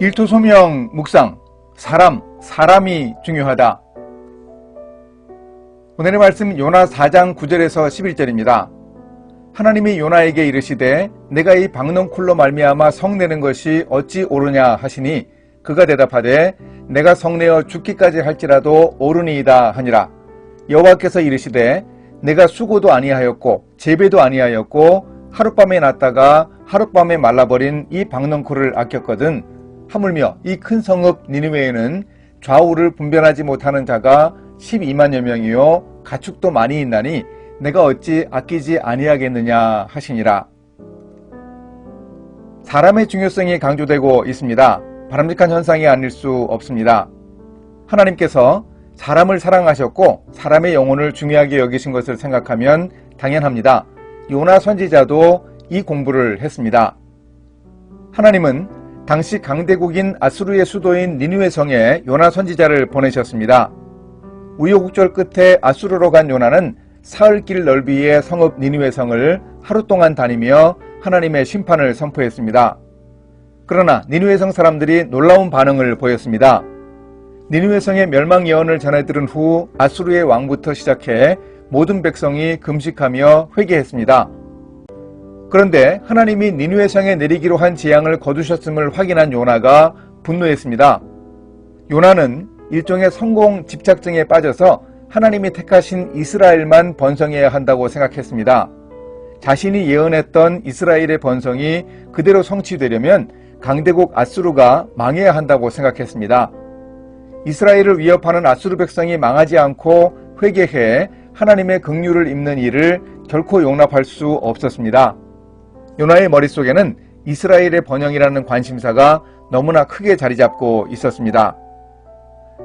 일토소명 묵상 사람 사람이 중요하다. 오늘의 말씀 요나 4장 9절에서 11절입니다. 하나님이 요나에게 이르시되 내가 이 박농쿨로 말미암아 성내는 것이 어찌 옳으냐 하시니 그가 대답하되 내가 성내어 죽기까지 할지라도 옳으니이다 하니라 여호와께서 이르시되 내가 수고도 아니하였고 재배도 아니하였고 하룻밤에 났다가 하룻밤에 말라버린 이 박농쿨을 아꼈거든 하물며 이 큰 성읍 니느웨에는 좌우를 분별하지 못하는 자가 12만여 명이요 가축도 많이 있나니 내가 어찌 아끼지 아니하겠느냐 하시니라. 사람의 중요성이 강조되고 있습니다. 바람직한 현상이 아닐 수 없습니다. 하나님께서 사람을 사랑하셨고 사람의 영혼을 중요하게 여기신 것을 생각하면 당연합니다. 요나 선지자도 이 공부를 했습니다. 하나님은 당시 강대국인 아수르의 수도인 니누의 성에 요나 선지자를 보내셨습니다. 우여곡절 끝에 아수르로 간 요나는 사흘길 넓이의 성읍 니누의 성을 하루 동안 다니며 하나님의 심판을 선포했습니다. 그러나 니누의 성 사람들이 놀라운 반응을 보였습니다. 니누의 성의 멸망 예언을 전해 들은 후 아수르의 왕부터 시작해 모든 백성이 금식하며 회개했습니다. 그런데 하나님이 니누의 성에 내리기로 한 재앙을 거두셨음을 확인한 요나가 분노했습니다. 요나는 일종의 성공 집착증에 빠져서 하나님이 택하신 이스라엘만 번성해야 한다고 생각했습니다. 자신이 예언했던 이스라엘의 번성이 그대로 성취되려면 강대국 아수르가 망해야 한다고 생각했습니다. 이스라엘을 위협하는 아수르 백성이 망하지 않고 회개해 하나님의 긍휼을 입는 일을 결코 용납할 수 없었습니다. 요나의 머릿속에는 이스라엘의 번영이라는 관심사가 너무나 크게 자리 잡고 있었습니다.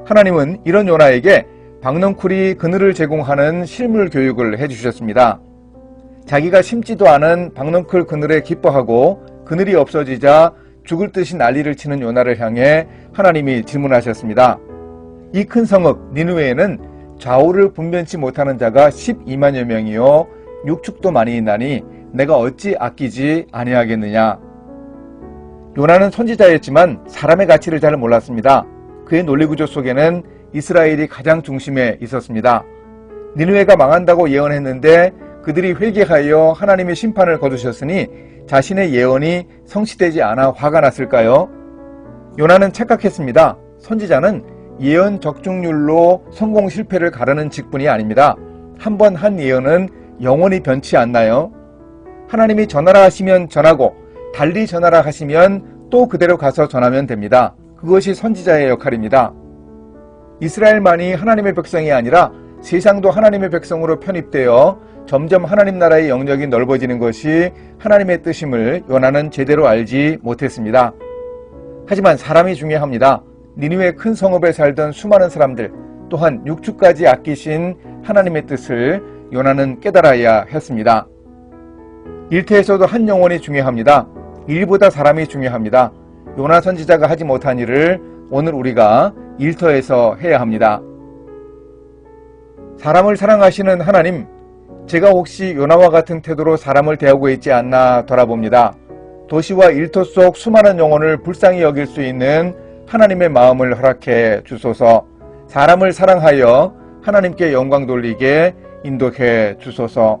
하나님은 이런 요나에게 박넝쿨이 그늘을 제공하는 실물 교육을 해주셨습니다. 자기가 심지도 않은 박넝쿨 그늘에 기뻐하고 그늘이 없어지자 죽을 듯이 난리를 치는 요나를 향해 하나님이 질문하셨습니다. 이 큰 성읍 니누웨에는 좌우를 분변치 못하는 자가 12만여 명이요 육축도 많이 있나니 내가 어찌 아끼지 아니하겠느냐. 요나는 선지자였지만 사람의 가치를 잘 몰랐습니다. 그의 논리구조 속에는 이스라엘이 가장 중심에 있었습니다. 니누웨가 망한다고 예언했는데 그들이 회개하여 하나님의 심판을 거두셨으니 자신의 예언이 성취되지 않아 화가 났을까요? 요나는 착각했습니다. 선지자는 예언 적중률로 성공 실패를 가르는 직분이 아닙니다. 한 번한 예언은 영원히 변치 않나요? 하나님이 전하라 하시면 전하고 달리 전하라 하시면 또 그대로 가서 전하면 됩니다. 그것이 선지자의 역할입니다. 이스라엘만이 하나님의 백성이 아니라 세상도 하나님의 백성으로 편입되어 점점 하나님 나라의 영역이 넓어지는 것이 하나님의 뜻임을 요나는 제대로 알지 못했습니다. 하지만 사람이 중요합니다. 니누의 큰 성읍에 살던 수많은 사람들 또한 육축까지 아끼신 하나님의 뜻을 요나는 깨달아야 했습니다. 일터에서도 한 영혼이 중요합니다. 일보다 사람이 중요합니다. 요나 선지자가 하지 못한 일을 오늘 우리가 일터에서 해야 합니다. 사람을 사랑하시는 하나님, 제가 혹시 요나와 같은 태도로 사람을 대하고 있지 않나 돌아봅니다. 도시와 일터 속 수많은 영혼을 불쌍히 여길 수 있는 하나님의 마음을 허락해 주소서 사람을 사랑하여 하나님께 영광 돌리게 인도해 주소서